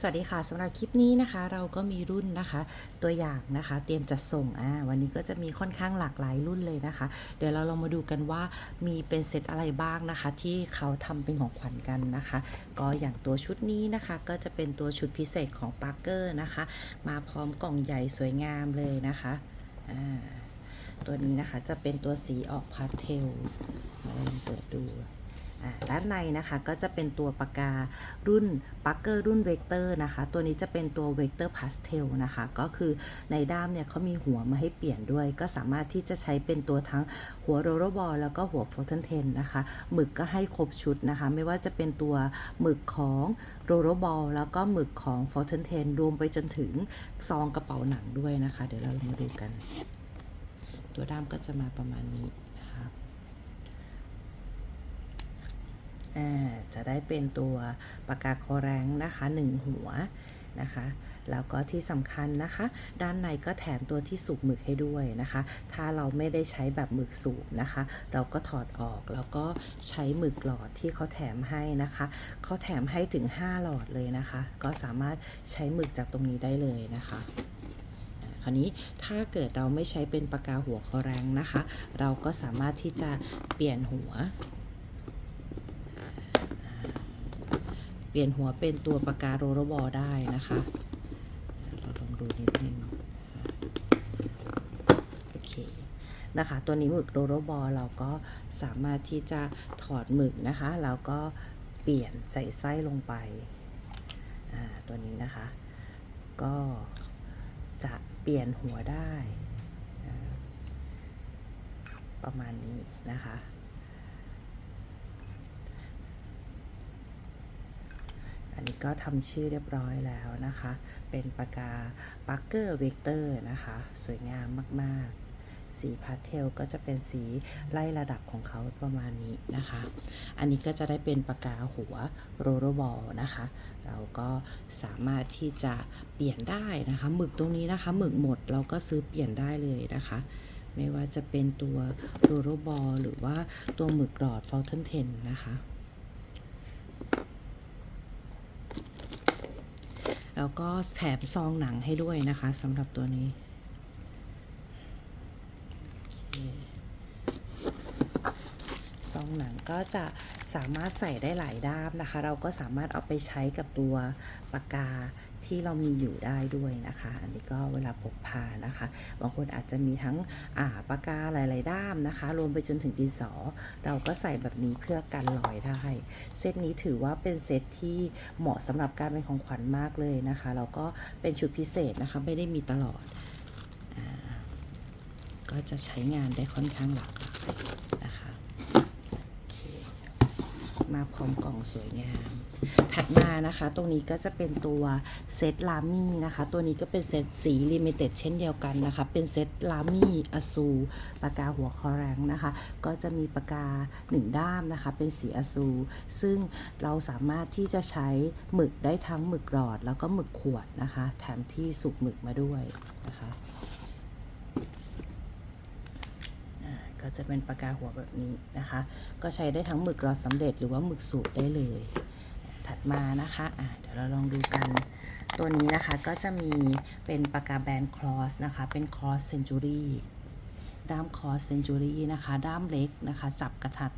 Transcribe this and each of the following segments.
สวัสดีค่ะสำหรับคลิปนี้นะคะ เราก็มีรุ่นนะคะ ตัวอย่างนะคะ เตรียมจัดส่งอ่าวันนี้ก็จะมีค่อนข้างหลากหลายรุ่นเลยนะคะ เดี๋ยวเราลองมาดูกันว่ามีเป็นเซตอะไรบ้างนะคะ ที่เขาทำเป็นของขวัญกันนะคะ ก็อย่างตัวชุดนี้นะคะ ก็จะเป็นตัวชุดพิเศษของปาร์เกอร์นะคะ มาพร้อมกล่องใหญ่สวยงามเลยนะคะอ่าตัวนี้นะคะจะเป็นตัวสีออกพาสเทลมาลองเปิดดู ด้านในนะคะก็จะเป็นตัวปากการุ่นปักเกอร์รุ่นเวกเตอร์นะคะ ตัวนี้จะเป็นตัวเวกเตอร์พาสเทลนะคะ ก็คือในด้ามเนี่ยเขามีหัวมาให้เปลี่ยนด้วย ก็สามารถที่จะใช้เป็นตัวทั้งหัวโรโรบอลแล้วก็หัวโฟเทนเทนนะคะหมึกก็ให้ครบชุดนะคะ ไม่ว่าจะเป็นตัวหมึกของโรโรบอลแล้วก็หมึกของโฟเทนเทนรวมไปจนถึงซองกระเป๋าหนังด้วยนะคะ เดี๋ยวเราลองมาดูกัน ตัวด้ามก็จะมาประมาณนี้นะคะ อ่า จะได้เป็นตัวปากกาคอแรงนะคะหนึ่งหัวนะคะ แล้วก็ที่สำคัญนะคะ ด้านในก็แถมตัวที่สูบหมึกให้ด้วยนะคะ ถ้าเราไม่ได้ใช้แบบหมึกสูบนะคะ เราก็ถอดออกแล้วก็ใช้หมึกหลอดที่เขาแถมให้นะคะเขาแถมให้ถึง 5 หลอดเลยนะคะ ก็สามารถใช้หมึกจากตรงนี้ได้เลยนะคะคราวนี้ถ้าเกิดเราไม่ใช้เป็นปากกาหัวคอแรงนะคะ เราก็สามารถที่จะเปลี่ยนหัว ปลี่ยนหัวเป็นตัวปากกาโรโรบอได้นะคะ เราลองดูนิดนึงโอเคนะคะ ตัวนี้หมึกโรโรบอเราก็สามารถที่จะถอดหมึกนะคะแล้วก็เปลี่ยนใส่ไส้ลงไปตัวนี้นะคะ ก็จะเปลี่ยนหัวได้ ประมาณนี้นะคะ อันนี้ก็ทำชื่อเรียบร้อยแล้วนะคะ เป็นปากกาปักเกอร์เวกเตอร์นะคะ สวยงามมากๆสีพาสเทลก็จะเป็นสีไล่ระดับของเขาประมาณนี้นะคะ อันนี้ก็จะได้เป็นปากกาหัวโรโรบอลนะคะ เราก็สามารถที่จะเปลี่ยนได้นะคะ หมึกตรงนี้นะคะ หมึกหมดเราก็ซื้อเปลี่ยนได้เลยนะคะ ไม่ว่าจะเป็นตัวโรโรบอลหรือว่าตัวหมึกหลอดฟอลเทนเทนนะคะ แล้วก็แถมซองหนังให้ด้วยนะคะสำหรับตัวนี้ซองหนังก็จะ สามารถใส่ได้หลายด้ามนะคะ เราก็สามารถเอาไปใช้กับตัวปากกาที่เรามีอยู่ได้ด้วยนะคะ อันนี้ก็เวลาพกพานะคะ บางคนอาจจะมีทั้งอ่าปากกาหลาย ๆ ด้ามนะคะ รวมไปจนถึงดินสอ เราก็ใส่แบบนี้เพื่อกันรอยได้ เซตนี้ถือว่าเป็นเซตที่เหมาะสำหรับการเป็นของขวัญมากเลยนะคะแล้วก็เป็นชุดพิเศษนะคะ ไม่ได้มีตลอดอก็จะใช้งานได้ค่อนข้างหลากหลาย มาพร้อมกล่องสวยงาม ถัดมานะคะ ตรงนี้ก็จะเป็นตัวเซตลามี่นะคะ ตัวนี้ก็เป็นเซตสีลิมิเต็ดเช่นเดียวกันนะคะ เป็นเซตลามี่อซูปากกาหัวคอแรงนะคะ ก็จะมีปากกาหนึ่งด้ามนะคะ เป็นสีอซูซึ่งเราสามารถที่จะใช้หมึกได้ทั้งหมึกหลอด แล้วก็หมึกขวดนะคะ แถมที่สุกหมึกมาด้วยนะคะอ่า ก็จะเป็นปากกาหัวแบบนี้นะคะ ก็ใช้ได้ทั้งหมึกหลอดสำเร็จหรือว่าหมึกสูตรได้เลย ถัดมานะคะอะเดี๋ยวเราลองดูกัน ตัวนี้นะคะก็จะมีเป็นปากกาแบนคลอสนะคะ เป็นคลอสเซนจูรี่ด้ามคลอสเซนจูรี่นะคะ ด้ามเล็กนะคะ จับกระทัด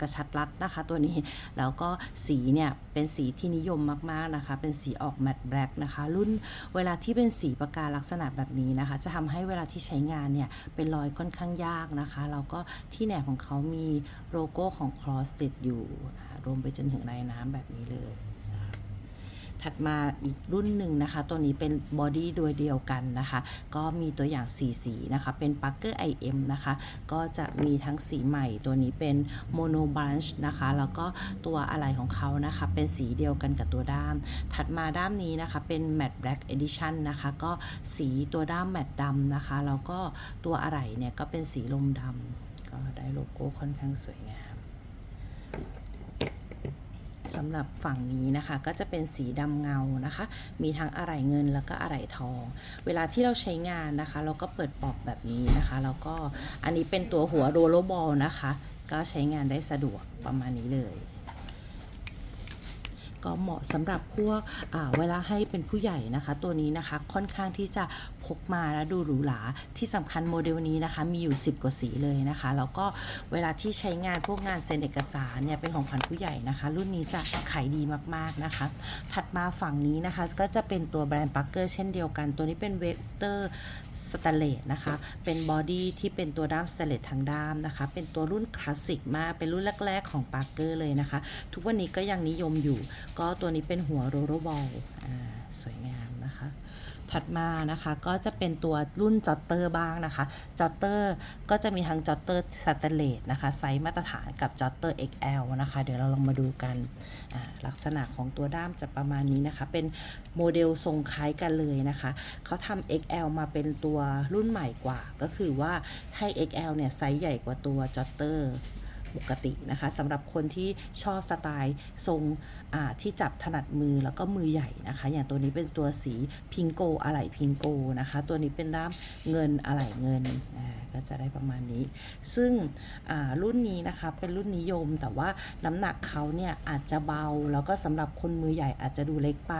กระชัดรัดนะคะตัวนี้ แล้วก็สีเนี่ยเป็นสีที่นิยมมากๆนะคะ เป็นสีออกแมตต์แบล็กนะคะ รุ่นเวลาที่เป็นสีประกาลักษณะแบบนี้นะคะ จะทำให้เวลาที่ใช้งานเนี่ยเป็นรอยค่อนข้างยากนะคะ แล้วก็ที่แหนบของเขามีโลโก้ของคลอสติดอยู่ รวมไปจนถึงลายน้ำแบบนี้เลย ถัดมาอีกรุ่นหนึ่งนะคะ ตัวนี้เป็นบอดี้โดยเดียวกันนะคะ ก็มีตัวอย่างสีสีนะคะ เป็น Parker IM นะคะ ก็จะมีทั้งสีใหม่ ตัวนี้เป็น Mono Bunch นะคะ แล้วก็ตัวอะไหล่ของเขานะคะ เป็นสีเดียวกันกับตัวด้าม ถัดมาด้ามนี้นะคะ เป็น Matte Black Edition นะคะ ก็สีตัวด้ามแมตต์ดำนะคะ แล้วก็ตัวอะไหล่เนี่ยก็เป็นสีลมดำก็ได้โลโก้ค่อนข้างสวยงาม สำหรับฝั่งนี้นะคะ ก็จะเป็นสีดำเงานะคะ มีทั้งอะไหล่เงินแล้วก็อะไหล่ทอง เวลาที่เราใช้งานนะคะ เราก็เปิดปอกแบบนี้นะคะ แล้วก็อันนี้เป็นตัวหัวโรลบอลนะคะ ก็ใช้งานได้สะดวกประมาณนี้เลย ก็เหมาะสำหรับพวกอ่เวลาให้เป็นผู้ใหญ่นะคะ ตัวนี้นะคะค่อนข้างที่จะพกมาแล้วดูหรูหราที่สำคัญโมเดลนี้นะคะมีอยู่ 10 กว่าสีเลยนะคะแล้วก็เวลาที่ใช้งานพวกงานเซ็นเอกสารเนี่ยเป็นของขวัญผู้ใหญ่นะคะ รุ่นนี้จะขายดีมากๆนะคะ ถัดมาฝั่งนี้นะคะก็จะเป็นตัวแบรนด์ปักเกอร์เช่นเดียวกัน ตัวนี้เป็นเวกเตอร์สแตเลสนะคะ เป็นบอดี้ที่เป็นตัวด้ามสแตเลสทางด้ามนะคะ เป็นตัวรุ่นคลาสสิกมากเป็นรุ่นแรกๆของปักเกอร์เลยนะคะ ทุกวันนี้ก็ยังนิยมอยู่ก็ตัวนี้เป็นหัวโรโรบอลสวยงามนะคะ ถัดมานะคะก็จะเป็นตัวรุ่นจอตเตอร์บ้างนะคะ จอตเตอร์ก็จะมีทั้งจอตเตอร์สแตนเลสนะคะ ไซส์มาตรฐานกับจอตเตอร์ XL นะคะ เดี๋ยวเราลองมาดูกัน ลักษณะของตัวด้ามจะประมาณนี้นะคะ เป็นโมเดลทรงคล้ายกันเลยนะคะ เขาทำ XL มาเป็นตัวรุ่นใหม่กว่า ก็คือว่าให้ XL เนี่ยไซส์ใหญ่กว่าตัวจอตเตอร์ ปกตินะคะสำหรับคนที่ชอบสไตล์ทรงที่จับถนัดมือแล้วก็มือใหญ่นะคะ อย่างตัวนี้เป็นตัวสีพิงโกอะไหล่พิงโกนะคะ ตัวนี้เป็นด้ามเงินอะไหล่เงินก็จะได้ประมาณนี้ ซึ่งรุ่นนี้นะคะเป็นรุ่นนิยมแต่ว่าน้ำหนักเขาเนี่ยอาจจะเบาแล้วก็สำหรับคนมือใหญ่อาจจะดูเล็กไป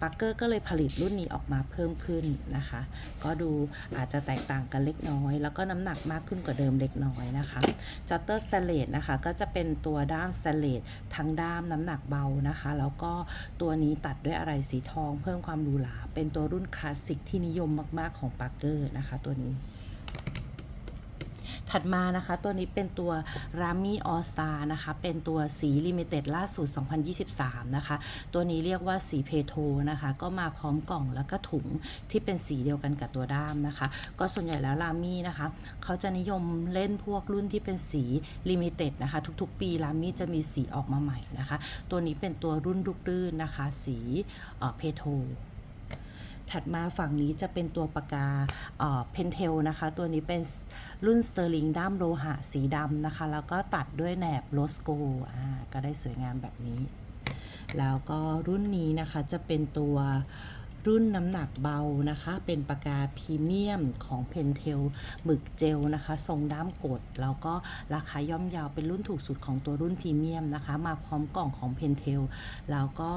ปักเกอร์ก็เลยผลิตรุ่นนี้ออกมาเพิ่มขึ้นนะคะ ก็ดูอาจจะแตกต่างกันเล็กน้อย แล้วก็น้ำหนักมากขึ้นกว่าเดิมเล็กน้อยนะคะจอตเตอร์สเตเลตนะคะก็จะเป็นตัวด้ามสเตเลตทั้งด้ามน้ำหนักเบานะคะ แล้วก็ตัวนี้ตัดด้วยอะไรสีทอง เพิ่มความหรูหราเป็นตัวรุ่นคลาสสิกที่นิยมมาก ๆ ของปักเกอร์นะคะ ตัวนี้ ถัดมานะคะ ตัวนี้เป็นตัว Rami All Star นะคะ เป็นตัวสี Limited ล่าสุด 2023 นะคะ ตัวนี้เรียกว่าสีเพโทนะคะ ก็มาพร้อมกล่องแล้วก็ถุงที่เป็นสีเดียวกันกับตัวด้ามนะคะ ก็ส่วนใหญ่แล้ว Rami นะคะ เขาจะนิยมเล่นพวกรุ่นที่เป็นสี Limited นะคะ ทุกๆ ปี Rami จะมีสีออกมาใหม่นะคะ ตัวนี้เป็นตัวรุ่นลูกรื่นนะคะ สีเพโท ถัดมาฝั่งนี้จะเป็นตัวปากกาเพนเทลนะคะ ตัวนี้เป็นรุ่นสเตอร์ลิงด้ามโลหะสีดำนะคะ แล้วก็ตัดด้วยแหนบโรสโกอ่าก็ได้สวยงามแบบนี้ แล้วก็รุ่นนี้นะคะจะเป็นตัว รุ่นน้ำหนักเบานะคะ เป็นปากกาพรีเมียมของเพนเทลหมึกเจลนะคะ ทรงด้ามกด แล้วก็ราคาย่อมเยาวเป็นรุ่นถูกสุดของตัวรุ่นพรีเมียมนะคะ มาพร้อมกล่องของเพนเทลแล้วก็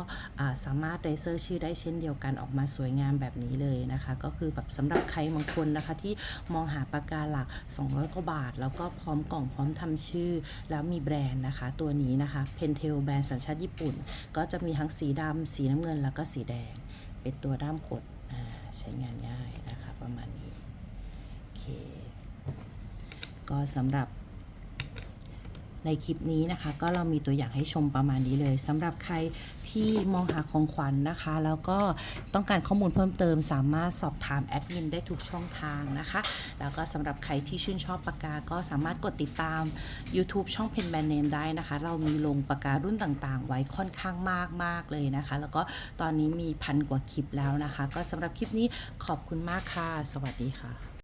สามารถเรเซอร์ชื่อได้เช่นเดียวกันออกมาสวยงามแบบนี้เลยนะคะ ก็คือแบบสำหรับใครบางคนนะคะ ที่มองหาปากกาหลัก 200กว่าบาท แล้วก็พร้อมกล่องพร้อมทำชื่อ แล้วมีแบรนด์นะคะ ตัวนี้นะคะเพนเทลแบรนด์สัญชาติญี่ปุ่น ก็จะมีทั้งสีดำสีน้ำเงินแล้วก็สีแดง เป็นตัวด้ามกดใช้งานง่ายนะคะประมาณนี้ โอเค ก็สำหรับ ในคลิปนี้นะคะ ก็เรามีตัวอย่างให้ชมประมาณนี้เลยสำหรับใครที่มองหาของขวัญนนะคะ แล้วก็ต้องการข้อมูลเพิ่มเติม สามารถสอบถามแอดมินได้ทุกช่องทางนะคะ แล้วก็สำหรับใครที่ชื่นชอบปากกา ก็สามารถกดติดตาม YouTube ช่องเพนแบนเนมได้นะคะ เรามีลงปากการุ่นต่างๆ ไว้ค่อนข้างมากมากเลยนะคะ แล้วก็ตอนนี้มีพันกว่าคลิปแล้วนะคะ ก็สำหรับคลิปนี้ขอบคุณมากค่ะ สวัสดีค่ะ